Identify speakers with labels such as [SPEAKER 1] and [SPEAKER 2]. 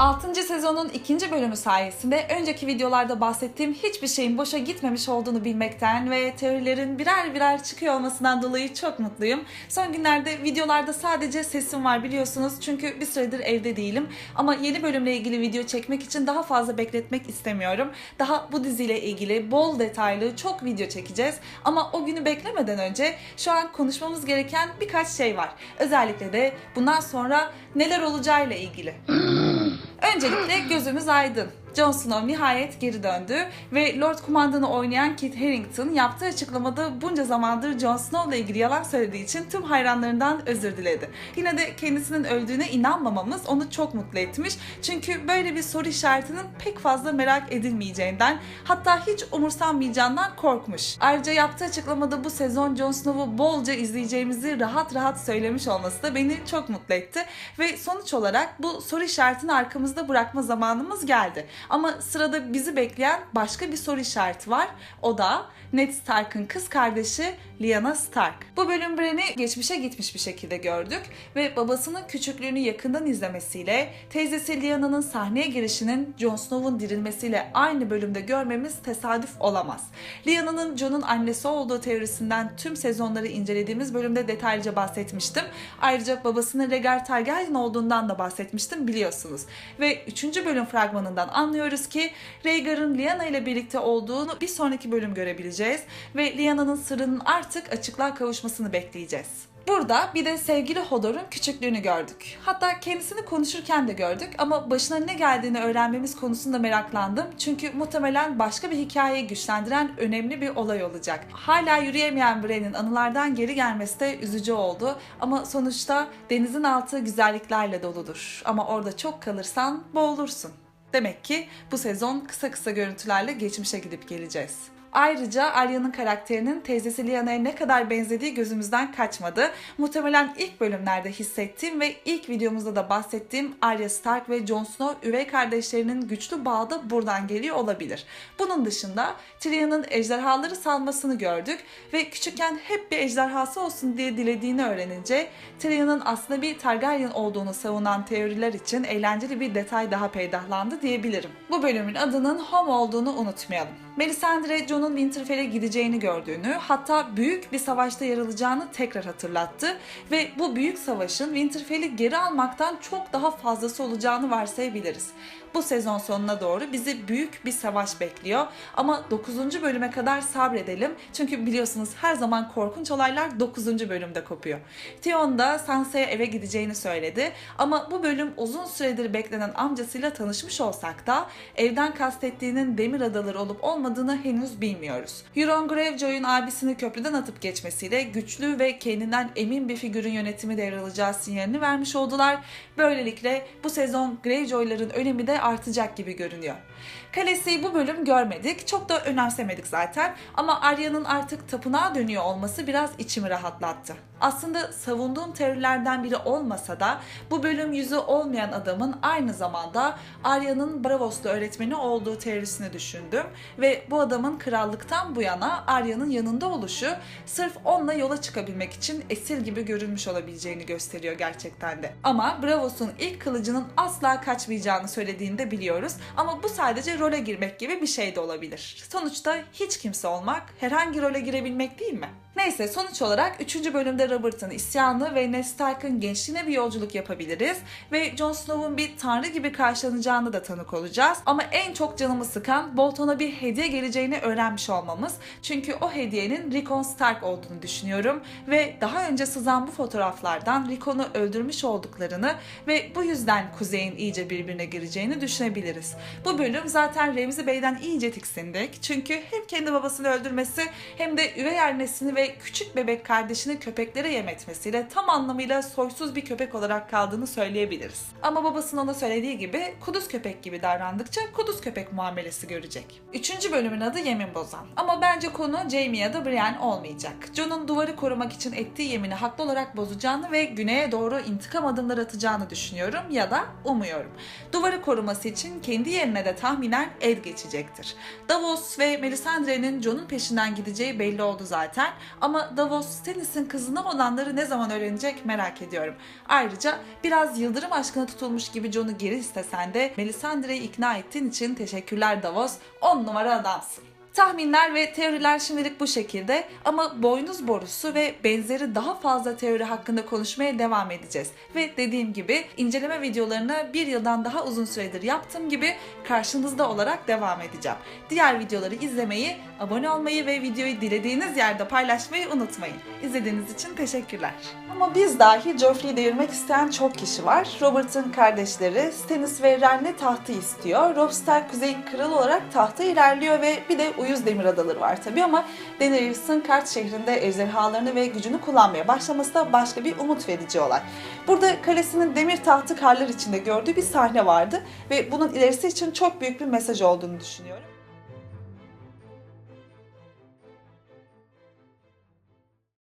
[SPEAKER 1] 6. sezonun ikinci bölümü sayesinde önceki videolarda bahsettiğim hiçbir şeyin boşa gitmemiş olduğunu bilmekten ve teorilerin birer birer çıkıyor olmasından dolayı çok mutluyum. Son günlerde videolarda sadece sesim var biliyorsunuz çünkü bir süredir evde değilim. Ama yeni bölümle ilgili video çekmek için daha fazla bekletmek istemiyorum. Daha bu diziyle ilgili bol detaylı çok video çekeceğiz. Ama o günü beklemeden önce şu an konuşmamız gereken birkaç şey var. Özellikle de bundan sonra neler olacağıyla ilgili. Öncelikle gözümüz aydın. Jon Snow nihayet geri döndü ve Lord Kumandan'ı oynayan Kit Harington yaptığı açıklamada bunca zamandır Jon Snow'la ilgili yalan söylediği için tüm hayranlarından özür diledi. Yine de kendisinin öldüğüne inanmamamız onu çok mutlu etmiş. Çünkü böyle bir soru işaretinin pek fazla merak edilmeyeceğinden hatta hiç umursanmayacağından korkmuş. Ayrıca yaptığı açıklamada bu sezon Jon Snow'u bolca izleyeceğimizi rahat rahat söylemiş olması da beni çok mutlu etti. Ve sonuç olarak bu soru işaretini arkamızda bırakma zamanımız geldi. Ama sırada bizi bekleyen başka bir soru işareti var. O da Ned Stark'ın kız kardeşi Lyanna Stark. Bu bölüm Bran'i geçmişe gitmiş bir şekilde gördük ve babasının küçüklüğünü yakından izlemesiyle teyzesi Lyanna'nın sahneye girişinin Jon Snow'un dirilmesiyle aynı bölümde görmemiz tesadüf olamaz. Lyanna'nın Jon'un annesi olduğu teorisinden tüm sezonları incelediğimiz bölümde detaylıca bahsetmiştim. Ayrıca babasının Rhaegar Targaryen olduğundan da bahsetmiştim biliyorsunuz. Ve 3. bölüm fragmanından anlıyoruz ki Rhaegar'ın Lyanna ile birlikte olduğunu bir sonraki bölüm görebileceğiz ve Lyanna'nın sırrının artık açıklığa kavuşmasını bekleyeceğiz. Burada bir de sevgili Hodor'un küçüklüğünü gördük. Hatta kendisini konuşurken de gördük ama başına ne geldiğini öğrenmemiz konusunda meraklandım. Çünkü muhtemelen başka bir hikayeyi güçlendiren önemli bir olay olacak. Hala yürüyemeyen Bran'in anılardan geri gelmesi de üzücü oldu. Ama sonuçta denizin altı güzelliklerle doludur. Ama orada çok kalırsan boğulursun. Demek ki bu sezon kısa kısa görüntülerle geçmişe gidip geleceğiz. Ayrıca Arya'nın karakterinin teyzesi Lyanna'ya ne kadar benzediği gözümüzden kaçmadı. Muhtemelen ilk bölümlerde hissettiğim ve ilk videomuzda da bahsettiğim Arya Stark ve Jon Snow üvey kardeşlerinin güçlü bağı da buradan geliyor olabilir. Bunun dışında Tyrion'un ejderhaları salmasını gördük ve küçükken hep bir ejderhası olsun diye dilediğini öğrenince Tyrion'un aslında bir Targaryen olduğunu savunan teoriler için eğlenceli bir detay daha peydahlandı diyebilirim. Bu bölümün adının Home olduğunu unutmayalım. Melisandre Jon'un Winterfell'e gideceğini gördüğünü, hatta büyük bir savaşta yer alacağını tekrar hatırlattı ve bu büyük savaşın Winterfell'i geri almaktan çok daha fazlası olacağını varsayabiliriz. Bu sezon sonuna doğru bizi büyük bir savaş bekliyor ama 9. bölüme kadar sabredelim çünkü biliyorsunuz her zaman korkunç olaylar 9. bölümde kopuyor. Theon da Sansa'ya eve gideceğini söyledi ama bu bölüm uzun süredir beklenen amcasıyla tanışmış olsak da evden kastettiğinin demir adaları olup olmadığını henüz bilmiyoruz. Euron Greyjoy'un abisini köprüden atıp geçmesiyle güçlü ve kendinden emin bir figürün yönetimi devralacağı sinyalini vermiş oldular. Böylelikle bu sezon Greyjoy'ların önemi de artacak gibi görünüyor. Kalesi'yi bu bölüm görmedik. Çok da önemsemedik zaten. Ama Arya'nın artık tapınağa dönüyor olması biraz içimi rahatlattı. Aslında savunduğum teorilerden biri olmasa da bu bölüm yüzü olmayan adamın aynı zamanda Arya'nın Bravos'ta öğretmeni olduğu teorisini düşündüm. Ve bu adamın krallıktan bu yana Arya'nın yanında oluşu sırf onunla yola çıkabilmek için esir gibi görünmüş olabileceğini gösteriyor gerçekten de. Ama Bravos'un ilk kılıcının asla kaçmayacağını söylediğini de biliyoruz. Ama bu sadece role girmek gibi bir şey de olabilir. Sonuçta hiç kimse olmak herhangi role girebilmek değil mi? Neyse sonuç olarak 3. bölümde Robert'ın isyanı ve Ned Stark'ın gençliğine bir yolculuk yapabiliriz ve Jon Snow'un bir tanrı gibi karşılanacağını da tanık olacağız. Ama en çok canımı sıkan Bolton'a bir hediye geleceğini öğrenmiş olmamız. Çünkü o hediyenin Rickon Stark olduğunu düşünüyorum ve daha önce sızan bu fotoğraflardan Rickon'u öldürmüş olduklarını ve bu yüzden Kuzey'in iyice birbirine gireceğini düşünebiliriz. Bu bölüm zaten Remzi Bey'den iyice tiksindik. Çünkü hem kendi babasını öldürmesi hem de üvey annesini ve küçük bebek kardeşini köpeklere yem etmesiyle tam anlamıyla soysuz bir köpek olarak kaldığını söyleyebiliriz. Ama babasının ona söylediği gibi kuduz köpek gibi davrandıkça kuduz köpek muamelesi görecek. Üçüncü bölümün adı Yemin Bozan. Ama bence konu Jamie ya da Brienne olmayacak. Jon'un duvarı korumak için ettiği yemini haklı olarak bozacağını ve güneye doğru intikam adımları atacağını düşünüyorum ya da umuyorum. Duvarı koruması için kendi yerine de tahminen Ed geçecektir. Davos ve Melisandre'nin Jon'un peşinden gideceği belli oldu zaten. Ama Davos Stannis'in kızına olanları ne zaman öğrenecek merak ediyorum. Ayrıca biraz yıldırım aşkına tutulmuş gibi Jon'u geri istesen de Melisandre'yi ikna ettiğin için teşekkürler Davos. 10 numara adamsın. Tahminler ve teoriler şimdilik bu şekilde ama boynuz borusu ve benzeri daha fazla teori hakkında konuşmaya devam edeceğiz. Ve dediğim gibi inceleme videolarını bir yıldan daha uzun süredir yaptığım gibi karşınızda olarak devam edeceğim. Diğer videoları izlemeyi, abone olmayı ve videoyu dilediğiniz yerde paylaşmayı unutmayın. İzlediğiniz için teşekkürler. Ama biz dahi Joffrey'i devirmek isteyen çok kişi var. Robert'ın kardeşleri Stannis ve Renly tahtı istiyor. Robb Stark Kuzey'in kralı olarak tahta ilerliyor ve bir de Uyuz Demir Adaları var tabii ama Daenerys'in Kart şehrinde ejderhalarını ve gücünü kullanmaya başlaması da başka bir umut verici olay. Burada kalesinin demir tahtı karlar içinde gördüğü bir sahne vardı ve bunun ilerisi için çok büyük bir mesaj olduğunu düşünüyorum.